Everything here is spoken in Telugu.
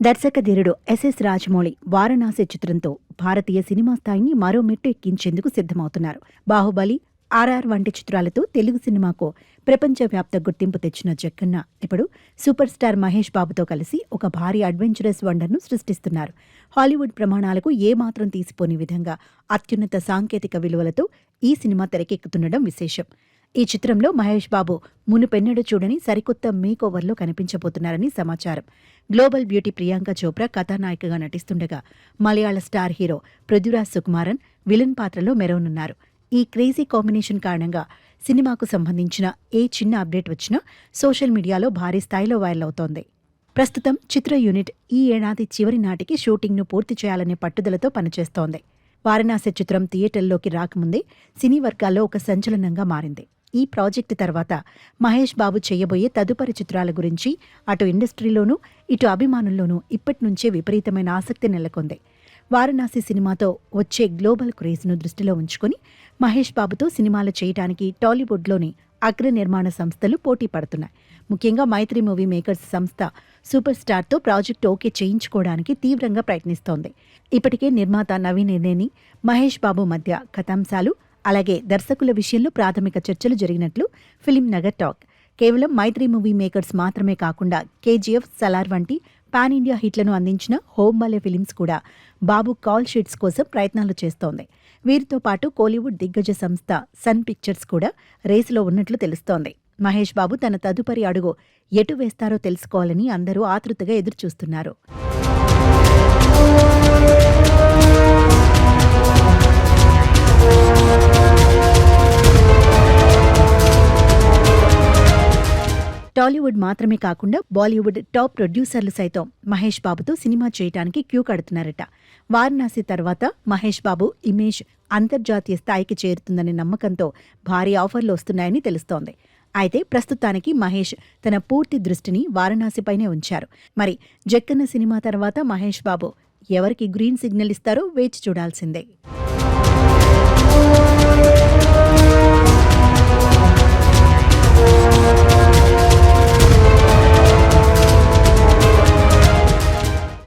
దర్శక ధీరుడు ఎస్ఎస్ రాజమౌళి వారణాసి చిత్రంతో భారతీయ సినిమా స్థాయిని మరో మెట్టు ఎక్కించేందుకు సిద్ధమవుతున్నారు. బాహుబలి ఆర్ఆర్ వంటి చిత్రాలతో తెలుగు సినిమాకు ప్రపంచవ్యాప్త గుర్తింపు తెచ్చిన జక్కన్న ఇప్పుడు సూపర్ స్టార్ మహేష్ బాబుతో కలిసి ఒక భారీ అడ్వెంచరస్ వండర్ను సృష్టిస్తున్నారు. హాలీవుడ్ ప్రమాణాలకు ఏమాత్రం తీసిపోని విధంగా అత్యున్నత సాంకేతిక విలువలతో ఈ సినిమా తెరకెక్కుతుండడం విశేషం. ఈ చిత్రంలో మహేష్ బాబు మునుపెన్నడూ చూడని సరికొత్త మేకోవర్లో కనిపించబోతున్నారని సమాచారం. గ్లోబల్ బ్యూటీ ప్రియాంక చోప్రా కథానాయికగా నటిస్తుండగా మలయాళ star hero Prithviraj Sukumaran villain పాత్రలో మెరవనున్నారు. ఈ క్రేజీ కాంబినేషన్ కారణంగా సినిమాకు సంబంధించిన ఏ చిన్న అప్డేట్ వచ్చినా సోషల్ మీడియాలో భారీ స్థాయిలో వైరల్ అవుతోంది. ప్రస్తుతం చిత్ర యూనిట్ ఈ ఏడాది చివరి నాటికి షూటింగ్ను పూర్తి చేయాలనే పట్టుదలతో పనిచేస్తోంది. వారణాసి చిత్రం థియేటర్లోకి రాకముందే సినీ వర్గాల్లో ఒక సంచలనంగా మారింది. ఈ ప్రాజెక్టు తర్వాత మహేష్ బాబు చేయబోయే తదుపరి చిత్రాల గురించి అటు ఇండస్ట్రీలోనూ ఇటు అభిమానుల్లోనూ ఇప్పటి నుంచే విపరీతమైన ఆసక్తి నెలకొంది. వారణాసి సినిమాతో వచ్చే గ్లోబల్ క్రేజ్ను దృష్టిలో ఉంచుకొని మహేష్ బాబుతో సినిమాలు చేయడానికి టాలీవుడ్లోని అగ్ర నిర్మాణ సంస్థలు పోటీ పడుతున్నాయి. ముఖ్యంగా మైత్రి మూవీ మేకర్స్ సంస్థ సూపర్ స్టార్తో ప్రాజెక్ట్ ఓకే చేయించుకోవడానికి తీవ్రంగా ప్రయత్నిస్తోంది. ఇప్పటికే నిర్మాత నవీన్ నిర్ణయని మహేష్ బాబు మధ్య కథాంశాలు అలాగే దర్శకుల విషయంలో ప్రాథమిక చర్చలు జరిగినట్లు ఫిలిం నగర్ టాక్. కేవలం మైత్రి మూవీ మేకర్స్ మాత్రమే కాకుండా కేజీఎఫ్ సలార్ వంటి పాన్ ఇండియా హిట్లను అందించిన హోంబాలే ఫిలిమ్స్ కూడా బాబు కాల్ షీట్స్ కోసం ప్రయత్నాలు చేస్తోంది. వీరితో పాటు కోలీవుడ్ దిగ్గజ సంస్థ సన్ పిక్చర్స్ కూడా రేసులో ఉన్నట్లు తెలుస్తోంది. మహేష్ బాబు తన తదుపరి అడుగు ఎటు వేస్తారో తెలుసుకోవాలని అందరూ ఆతృతగా ఎదురుచూస్తున్నారు. టాలీవుడ్ మాత్రమే కాకుండా బాలీవుడ్ టాప్ ప్రొడ్యూసర్లు సైతం మహేష్ బాబుతో సినిమా చేయడానికి క్యూ కడుతున్నారట. వారణాసి తర్వాత మహేష్ బాబు ఇమేజ్ అంతర్జాతీయ స్థాయికి చేరుతుందనే నమ్మకంతో భారీ ఆఫర్లు వస్తున్నాయని తెలుస్తోంది. అయితే ప్రస్తుతానికి మహేష్ తన పూర్తి దృష్టిని వారణాసిపైనే ఉంచారు. మరి జక్కన్న సినిమా తర్వాత మహేష్ బాబు ఎవరికి గ్రీన్ సిగ్నల్ ఇస్తారో వేచి చూడాల్సిందే.